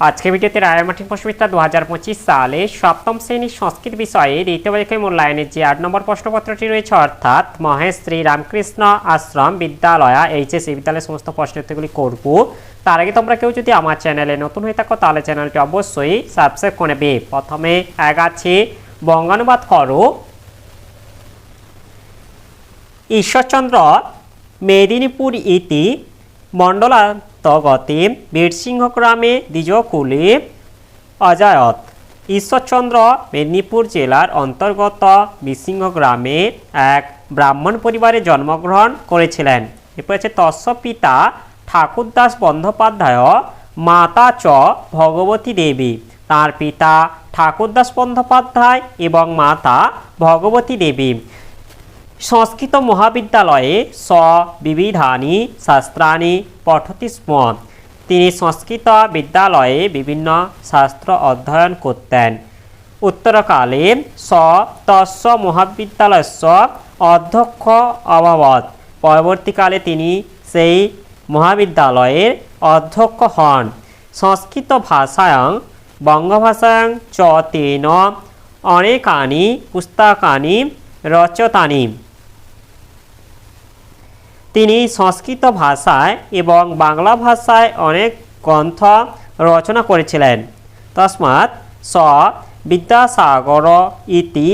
আজকে ভিডিওতে রায়মাটি প্রশ্নবিদ্যা দু হাজার পঁচিশ সালে সপ্তম শ্রেণির সংস্কৃত বিষয়ে দ্বিতীয় মূল্যায়নের যে আট নম্বর প্রশ্নপত্রটি রয়েছে, অর্থাৎ মহেশ শ্রী রামকৃষ্ণ আশ্রম বিদ্যালয়া এইচএস এই বিদ্যালয়ের সমস্ত প্রশ্ন উত্তরগুলি করব। তার আগে তোমরা কেউ যদি আমার চ্যানেলে নতুন হয়ে থাকো, তাহলে চ্যানেলটি অবশ্যই সাবস্ক্রাইব করে নেবে। প্রথমে এক আছে, বঙ্গানুবাদ করো। ঈশ্বরচন্দ্র মেদিনীপুর ইতি মণ্ডলান্তগতে বীরসিংহ গ্রামে দ্বিজকুলে অজায়ত ঈশ্বরচন্দ্র মেদিনীপুর জেলার অন্তর্গত বীরসিংহ গ্রামে এক ব্রাহ্মণ পরিবারে জন্মগ্রহণ করেছিলেন। এরপর আছে তস্য পিতা ঠাকুরদাস বন্দ্যোপাধ্যায়, মাতা চ ভগবতী দেবী। তার পিতা ঠাকুরদাস বন্দ্যোপাধ্যায় এবং মাতা ভগবতী দেবী। সংস্কৃত মহাবিদ্যালয়ে স বিবিধানি শাস্ত্রাণি পঠতি স্ম। তিনি সংস্কৃত বিদ্যালয়ে বিভিন্ন শাস্ত্র অধ্যয়ন করতেন। উত্তরকালে স তস্য মহাবিদ্যালয়স্য অধ্যক্ষ অভবৎ পরবর্তীকালে তিনি সেই মহাবিদ্যালয়ের অধ্যক্ষ হন। সংস্কৃত ভাষায়াং, বঙ্গভাষায়াং চ তেন অনেকানি পুস্তকানি রচতানি। তিনি সংস্কৃত ভাষায় এবং বাংলা ভাষায় অনেক গ্রন্থ রচনা করেছিলেন। তসমাৎ স বিদ্যাসাগর ইতি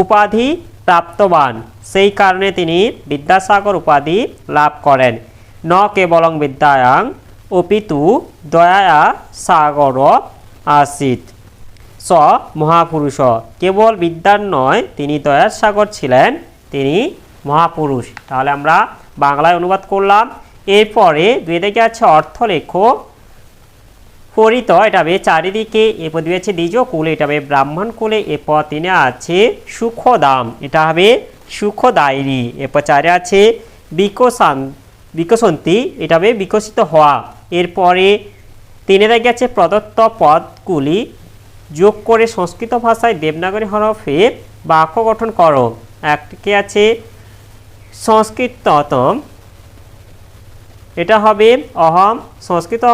উপাধি প্রাপ্তবান। সেই কারণে তিনি বিদ্যাসাগর উপাধি লাভ করেন। ন কেবলং বিদ্যায়াং অপিতু দয়া সাগর আসিত। স মহাপুরুষ। কেবল বিদ্যার নয়, তিনি দয়ার সাগর ছিলেন, তিনি মহাপুরুষ। তাহলে আমরা বাংলায় অনুবাদ করলাম। এরপরে দুই দিকে আছে অর্থ লেখো ফরিত এটা হবে চারিদিকে এরপর দুই আছে দ্বিজ কুল, এটা হবে ব্রাহ্মণ কুলে এরপর তিনে আছে সুখদাম, এটা হবে সুখদায়রি এরপর চারে আছে বিকশান, বিকশন্তি, এটা হবে বিকশিত হওয়া। এরপরে তিনে দিকে আছে প্রদত্ত পদগুলি যোগ করে সংস্কৃত ভাষায় দেবনাগরী হরফে বাক্য গঠন করো। একটি আছে সংস্কৃততম। এটা হবে অহম সংস্কৃত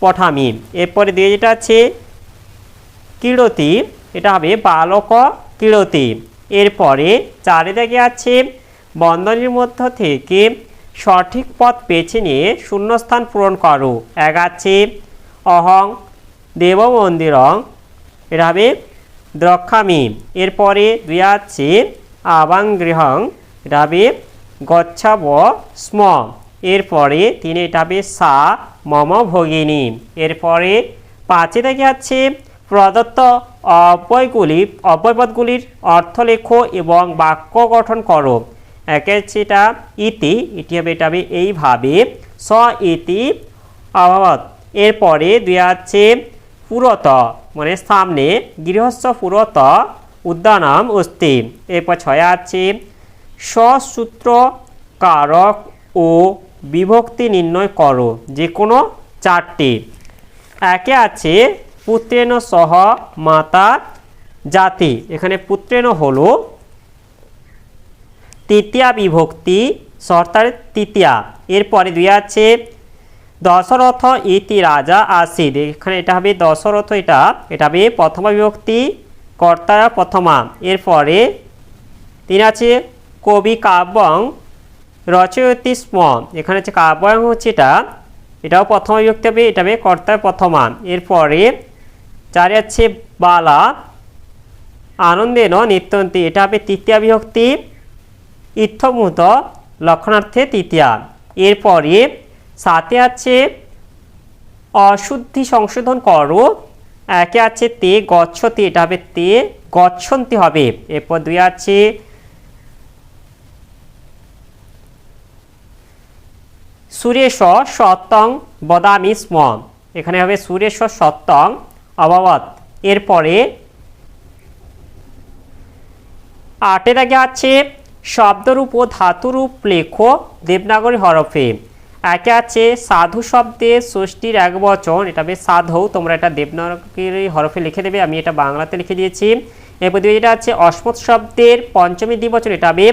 পঠামি। এরপরে দিয়ে যেটা আছে, কিরতি, এটা হবে বালক কিরতি। এরপরে চারিদিকে আছে, বন্ধনীর মধ্য থেকে সঠিক পথ বেছে নিয়ে শূন্যস্থান পূরণ করো। এক আছে, অহং দেব মন্দিরং এটা হবে দ্রক্ষামি। এরপরে দুই আছে, আবাং গৃহং। এটা হবে গচ্ছাব স্ম। এরপরে তিনি এটা হবে সা মম ভগিনী। এরপরে পাঁচে থেকে আছে প্রদত্ত অব্যয়গুলি অব্যয়পদগুলির অর্থ লেখো এবং বাক্য গঠন করো। একে হচ্ছে এটা ইতি এটি হবে এটা হবে এইভাবে স, ইতি, অভাবত। এরপরে দুই আছে পুরত মানে সামনে গৃহস্থ পুরত, উদ্যানাম অস্তি। এরপর ছয় আছে সসূত্র কারক ও বিভক্তি নির্ণয় করো যে কোনো চারটি। একে আছে পুত্রেণ সহ মাতা জাতি। এখানে পুত্রেণ হলো তৃতীয়া বিভক্তি, সর্তার তৃতীয়া। এরপরে দুই আছে দশরথ ইতি রাজা আসিদ এখানে এটা হবে দশরথ এটা এটা হবে প্রথমা বিভক্তি কর্তা প্রথমা। এরপরে তিন আছে কবি কাব্যং রচয়তি স্ম এখানে হচ্ছে কাব্যং হচ্ছে এটা। এটাও প্রথমা বিভক্তি হবে, এটা হবে কর্তা প্রথমা এরপরে চারে আছে বালা, আনন্দেন নিত্যন্তি। এটা হবে তৃতীয়া বিভক্তি ইত্থভূত লক্ষণার্থে তৃতীয়া। এরপরে সাথে আছে অশুদ্ধি সংশোধন করো, একে আছে তে গচ্ছতি, এটা হবে তে গচ্ছন্তি হবে। এরপর দুই আছে সুরেশ সত্যং বদামি স্ম এখানে হবে সুরেশ সত্যং অবাবত। এরপরে আটের আগে আছে, শব্দরূপ ও ধাতুরূপ লেখো দেবনাগরী হরফে। একে আছে সাধু শব্দের ষষ্ঠীর এক বচন, এটা বেশ সাধু, তোমরা এটা দেবনাগরী হরফে লিখে দেবে, আমি এটা বাংলাতে লিখে দিয়েছি। এরপর যেটা আছে অস্মৎ শব্দের পঞ্চমী দ্বিবচন, এটা হবে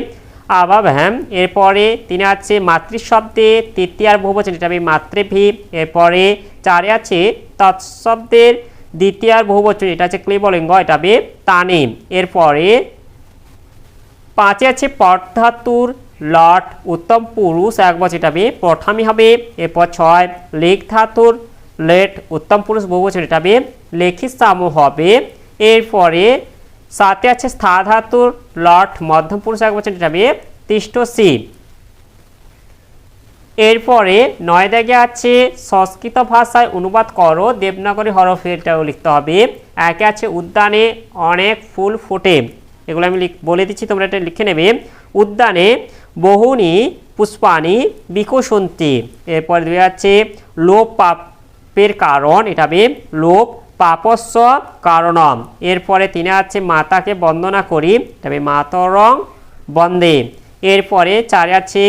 আবাভ্যাম এরপরে তিনে আছে মাতৃশব্দে, তৃতীয়ার বহুবচন এটা হবে মাতৃভি। এরপরে চারে আছে তৎশব্দের, দ্বিতীয়ার বহুবচন এটা আছে ক্লিবলিঙ্গ, এটা হবে তানিম। এরপরে পাঁচে আছে পটধাতুর লট, উত্তম পুরুষ, এক বছর এটা হবে প্রথমই হবে। এরপর ছয় লেখ ধাতুর লেট, উত্তম পুরুষ বহুবচন এটা হবে লেখিসাম হবে। এরপরে সাথে আছে স্থা ধাতুর লট মধ্যম পুরুষ এক বছর এটা হবে তিষ্টসি এরপরে নয় দাগে আছে সংস্কৃত ভাষায় অনুবাদ করো, দেবনাগরী হরফে এটাও লিখতে হবে। একে আছে উদ্যানে অনেক ফুল ফোটে। এগুলো আমি বলে দিচ্ছি, তোমরা এটা লিখে নেবে। উদ্যানে বহুনি পুষ্পানি বিকশন্তি। এরপরে দুই আছে লোপ পাপের কারণ, এটা হবে লোপ পাপস্য কারণম। এরপরে তিনি আছে মাতাকে বন্দনা করি, তবে মাতরং বন্দে। এরপরে চারে আছে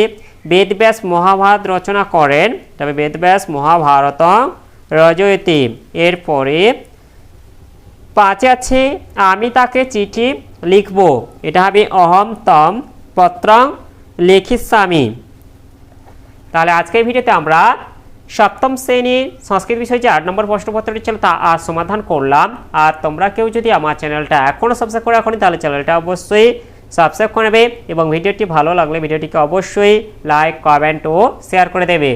বেদব্যাস মহাভারত রচনা করেন, তবে বেদব্যাস মহাভারত রজয়তি এরপরে পাঁচে আছে আমি তাকে চিঠি লিখব, এটা হবে অহম তম পত্রং লেখিস্বামী তাহলে আজকের ভিডিওতে আমরা সপ্তম শ্রেণির সংস্কৃত বিষয় যে আট নম্বর প্রশ্নপত্রটি ছিল তা আজ সমাধান করলাম। আর তোমরা কেউ যদি আমার চ্যানেলটা এখনও সাবস্ক্রাইব করে রাখনি, তাহলে চ্যানেলটা অবশ্যই সাবস্ক্রাইব করে নেবে এবং ভিডিওটি ভালো লাগলে ভিডিওটিকে অবশ্যই লাইক কমেন্ট ও শেয়ার করে দেবে।